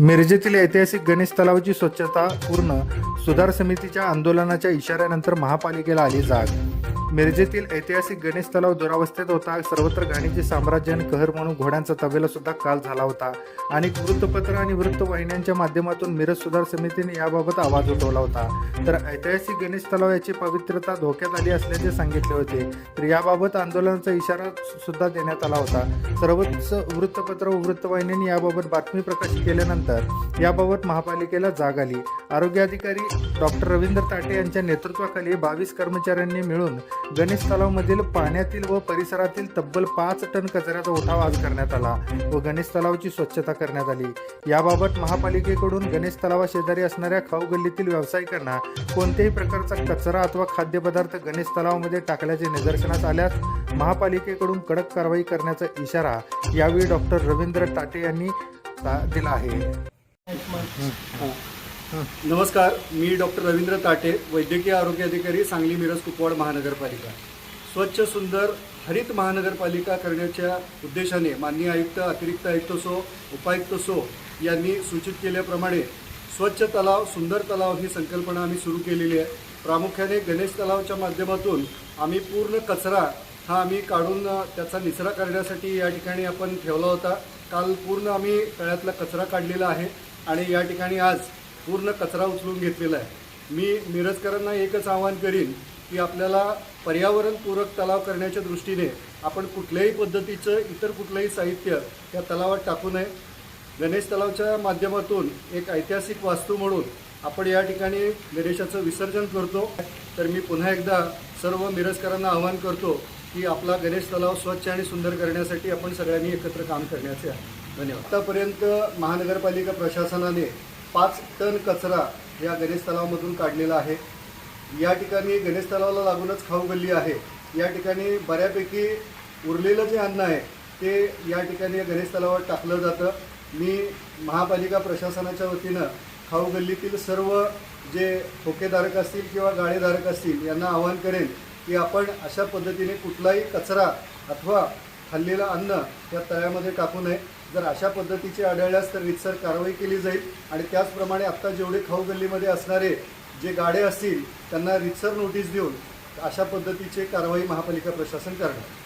मिरजेतील ऐतिहासिक गणेश तलावाची स्वच्छता पूर्ण सुधार समितीच्या आंदोलनाच्या इशाऱ्यानंतर महापालिकेला आली जाग. मिरजेतील ऐतिहासिक गणेश तलाव दुरावस्थेत होता. सर्वत्र घाणीचे साम्राज्य आणि कहर म्हणून घोड्यांचा तबेला सुद्धा काल झाला होता. अनेक वृत्तपत्र आणि वृत्तवाहिन्यांच्या माध्यमातून मिरज सुधार समितीने याबाबत आवाज उठवला होता. तर ऐतिहासिक गणेश तलाव याची पवित्रता धोक्यात आली असल्याचे सांगितले होते. तर याबाबत आंदोलनाचा इशारा सुद्धा देण्यात आला होता. सर्वच वृत्तपत्र व वृत्तवाहिन्यांनी याबाबत बातमी प्रकाशित केल्यानंतर याबाबत महापालिकेला जाग आली. आरोग्य अधिकारी डॉक्टर रवींद्र ताटे यांच्या नेतृत्वाखाली बावीस कर्मचाऱ्यांनी मिळून गणेश तलावमधील पाण्यातील व परिसरातील तब्बल पाच टन कचऱ्याचा उठाव आज करण्यात आला व गणेश तलावाची स्वच्छता करण्यात आली. याबाबत महापालिकेकडून गणेश तलावाशेजारी असणाऱ्या खाऊ गल्लीतील व्यावसायिकांना कोणत्याही प्रकारचा कचरा अथवा खाद्यपदार्थ गणेश तलावामध्ये टाकल्याचे निदर्शनास आल्यास महापालिकेकडून कडक कारवाई करण्याचा इशारा यावेळी डॉक्टर रवींद्र टाटे यांनी दिला आहे. नमस्कार मी डॉक्टर रवींद्र ताटे वैद्यकीय आरोग्य अधिकारी सांगली मिरज कुपवाड महानगरपालिका. स्वच्छ सुंदर हरित महानगरपालिका करण्याच्या उद्देशाने माननीय आयुक्त अतिरिक्त आयुक्त सो उपायुक्त सो यांनी सूचित केल्याप्रमाणे स्वच्छ तलाव सुंदर तलाव ही संकल्पना आम्ही सुरू केलेली आहे. प्रामुख्याने गणेश तलावच्या माध्यमातून आम्ही पूर्ण कचरा हा आम्ही काढून त्याचा निचरा करण्यासाठी या ठिकाणी आपण ठेवला होता. काल पूर्ण आम्ही तळ्यातला कचरा काढलेला आहे आणि या ठिकाणी आज पूर्ण कचरा उचलून घेतलेला आहे. मी मिरजकरांना एकच आवाहन करीन की आपल्याला पर्यावरणपूरक तलाव करण्याच्या दृष्टीने आपण कुठल्याही पद्धतीचं इतर कुठलंही साहित्य त्या तलावात टाकू नये. गणेश तलावच्या माध्यमातून एक ऐतिहासिक वास्तू म्हणून आपण या ठिकाणी गणेशाचं विसर्जन करतो. तर मी पुन्हा एकदा सर्व मिरजकरांना आवाहन करतो की आपला गणेश तलाव स्वच्छ आणि सुंदर करण्यासाठी आपण सगळ्यांनी एकत्र काम करण्याचे आहे. धन्यवाद. आतापर्यंत महानगरपालिका प्रशासनाने पाच टन कचरा या गणेश तलावामधून काढलेला आहे. या ठिकाणी गणेश तलावाला लागूनच खाऊ गल्ली आहे. या ठिकाणी बऱ्यापैकी उरलेलं जे अन्न आहे ते या ठिकाणी या गणेश तलावावर टाकलं जातं. मी महापालिका प्रशासनाच्या वतीनं खाऊ गल्लीतील सर्व जे ठोकेधारक असतील किंवा गाळेधारक असतील यांना आवाहन करेन की आपण अशा पद्धतीने कुठलाही कचरा अथवा खाल्लेलं अन्न त्या तळ्यामध्ये टाकू नये. जर अशा पद्धतीचे आढळल्यास तर रितसर कारवाई केली जाईल. आणि त्याचप्रमाणे आत्ता जेवढे खाऊ गल्लीमध्ये असणारे जे गाडे असतील त्यांना रितसर नोटीस देऊन अशा पद्धतीची कारवाई महापालिका प्रशासन करणार.